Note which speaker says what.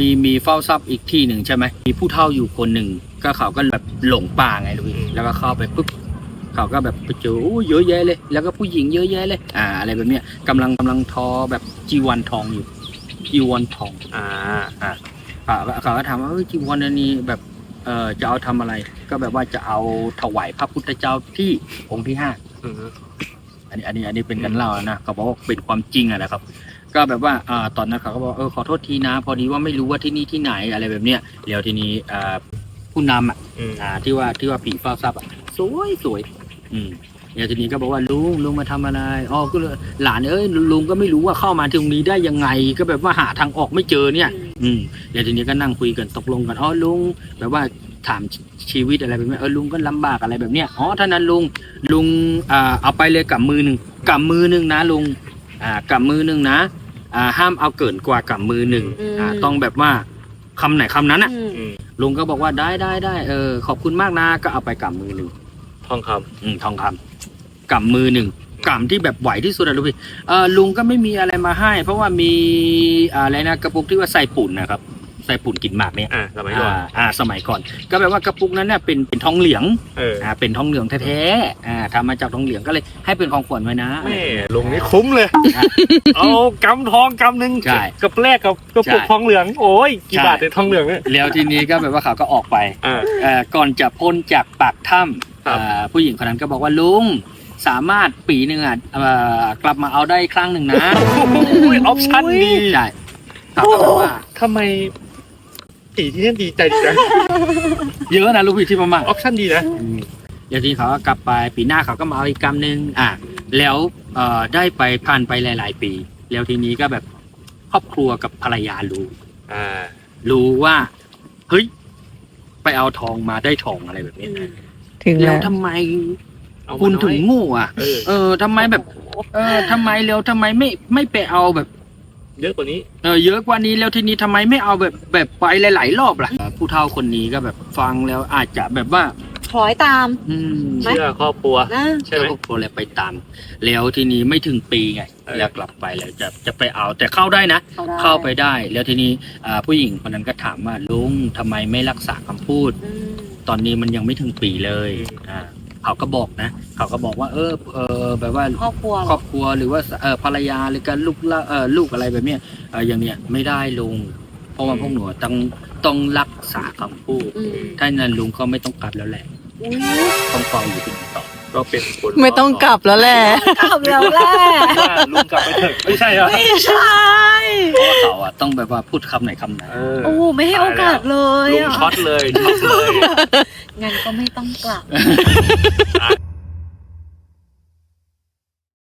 Speaker 1: มีมีเฝ้าทรัพย์อีกที่หนึ่งใช่ไหมมีผู้เฒ่าอยู่คนหนึ่งก็เขาก็แบบหลงป่าไงลูกพี่แล้วก็เข้าไปปุ๊บเขาก็แบบไปเจอโอ้เยอะแยะเลย แล้วก็ผู้หญิงเยอะแยะเลย อ่า อะไรแบบเนี้ยกำลังกำลังทอแบบจีวันทองอยู่จีวันทอง
Speaker 2: อ่า
Speaker 1: เขาเขาก็ถามว่าเอ้ยจีวรอันนี้แบบเออจะเอาทำอะไร ก็แบบว่าจะเอาถวายพระพุทธเจ้าที่องค์ที่ห้า
Speaker 2: อืม
Speaker 1: อันนี้อันนี้อันนี้เป็นกันเล่านะเขาบอกว่าเป็นความจริงอะนะครับ ก็แบบว่าอ่าตอนนั้นเขาก็บอกเออขอโทษทีนะ พอดีว่าไม่รู้ว่าที่นี่ที่ไหนอะไรแบบเนี้ยแล้วทีนี้อ่าผู้นำอะ
Speaker 2: อืม
Speaker 1: อ่าที่ว่าที่ว่าผีเฝ้าทรัพย์อะสวยสวยอืมแล้วทีนี้ก็บอกว่าลุงลุงมาทำอะไรอ๋อก็เลยหลานเอ้ยลุงก็ไม่รู้ว่าเข้ามาตรงนี้ได้ยังไง ก็แบบว่าหาทางออกไม่เจอเนี่ย อืมเดี๋ยวทีนี้ก็นั่งคุยกันตกลงกันอ๋อลุงแบบว่าถามชีวิตอะไรแบบนี้เออลุงก็ลำบากอะไรแบบเนี้ยอ๋อท่านั้นลุงลุงอ่าเอาไปเลยกับมือหนึ่งกับมือหนึ่งนะลุง อ่ากับมือหนึ่งนะอ่าห้ามเอาเกินกว่ากับมือหนึ่งอ่าต้องแบบว่าคำไหนคำนั้นอะ
Speaker 3: อืม
Speaker 2: อืม
Speaker 1: ลุงก็บอกว่าได้ได้ได้เออขอบคุณมากนะก็เอาไปกับมือหนึ่ง
Speaker 2: ทองค
Speaker 1: อืมทองคำกับมือหนึ่งกำที่แบบไหวที่สุดอะลูกพี่เออลุงก็ไม่มีอะไรมาให้ เพราะว่ามีอะไรนะกระปุกที่ว่าใส่ปุ่นนะครับ ใส่ปุ่นกินหมากเนี่ย
Speaker 2: อ่าสมัยก่อน
Speaker 1: อ่าอ่าสมัยก่อน ก็แปลว่ากระปุกนั้นเนี่ยเป็นเป็นทองเหลือง
Speaker 2: เออ
Speaker 1: อ่าเป็นทองเหลืองแท้ๆอ่าทำมาจากทองเหลืองก็เลยให้เป็นของขวัญไว้นะ
Speaker 2: แม่ลุงนี่คุ้มเลย เอากำทองกำหนึ่ง
Speaker 1: ใช่
Speaker 2: กับแรกกับกระปุก
Speaker 1: ใช่
Speaker 2: ทองเหลืองโอ้ยกี่
Speaker 1: ใช่
Speaker 2: บาทเนี่ยทองเหลืองเนี่ย
Speaker 1: แล้วทีนี้ก็แบบว่าเขาก็ออกไป
Speaker 2: อ่า
Speaker 1: เอ่อก่อนจะพ้นจากปากถ้ำ
Speaker 2: ครับ
Speaker 1: เอ่อผู้หญิงคนนั้นก็บอกว่าลุงสามารถปีหนึ่งอะเอ่อกลับมาเอาได้ครั้งหนึ่งนะ
Speaker 2: โอ้ยออปชั่นดี
Speaker 1: ใช่เขาก็บอกว่า
Speaker 2: ทำไม ผีที่นี่ดีใจจัง
Speaker 1: เยอะนะลูกพี่ที่มามา
Speaker 2: ออปชั่นดีนะ
Speaker 1: เดี๋ยวทีเขาก็กลับไปปีหน้าเขาก็มาเอาอีกกำหนึ่งอะแล้วเอ่อได้ไปผ่านไปหลาย ๆ ปี แล้วทีนี้ก็แบบครอบครัวกับภรรยารู้
Speaker 2: อ่า
Speaker 1: รู้ว่าเฮ้ยไปเอาทองมาได้ทองอะไรแบบนี้
Speaker 3: ถึง
Speaker 1: แล้
Speaker 3: แล้วว
Speaker 1: ทำไม
Speaker 2: เอามา
Speaker 1: คุณถึง
Speaker 2: น้อย
Speaker 1: โง่อะ
Speaker 2: เออ
Speaker 1: เออทำไมแบบ เออทำไมแล้วทำไมไม่ไม่ไปเอาแบบ
Speaker 2: เยอะกว่านี้
Speaker 1: เออเยอะกว่านี้แล้วทีนี้ทำไมไม่เอาแบบแบบไปหลาย ๆ รอบล่ะ ผู้เฒ่าคนนี้ก็แบบฟังแล้วอาจจะแบบว่า
Speaker 3: คล้อยตาม
Speaker 1: อืม
Speaker 3: ไม่
Speaker 2: เชื่อครอบครัว
Speaker 3: นะ
Speaker 2: ใช่ไหม
Speaker 1: แล้วก็พอแล้วไปตาม แล้วทีนี้ไม่ถึงปีไง
Speaker 2: เออ
Speaker 1: แล้วกลับไปแล้วจะจะไปเอาแต่เข้าได้นะ
Speaker 3: เข้าได้
Speaker 1: เข้าไปได้ แล้วทีนี้อ่าผู้หญิงคนนั้นก็ถามว่าลุงทำไมไม่รักษาคำพูด
Speaker 3: อืม
Speaker 1: ตอนนี้มันยังไม่ถึงปีเลยอ่า เขาก็บอกนะ เขาก็บอกว่าเออเออแบบว่า
Speaker 3: ครอบครัวเห
Speaker 1: ค
Speaker 3: ร
Speaker 1: ร
Speaker 3: อ
Speaker 1: อบครัวหรือว่าเออภรรยาหรือการลูกละเออลูกอะไรแบบเนี้ยเอออย่างเนี้ยไม่ได้ลุงเพราะว่าพวกหนูต้องต้องรักษาคำพูด
Speaker 3: อืม
Speaker 1: ถ้านั้นลุงก็ไม่ต้องกลับแล้วแหละ
Speaker 3: อุ๊ย
Speaker 1: ต้องฟังอยู่ที่นี่ต่อ
Speaker 2: ก็เป็นผล
Speaker 4: ไม่ต้องกลับแล้วแหละ
Speaker 3: กลับแล้วแหละ
Speaker 2: ว่าลุงกลับไปเถอะไม่ใช่เหรอ
Speaker 3: ไม่ใช่
Speaker 1: ต้องแบบว่าพูดคำไหนคำไหน
Speaker 2: เออ
Speaker 3: โอ้โหไม่ให้โอกาสเลย
Speaker 2: ลุง
Speaker 3: อะ
Speaker 2: ช็อตเลยช็อตเลย
Speaker 3: งั้นก็ไม่ต้องกลับ
Speaker 2: อะ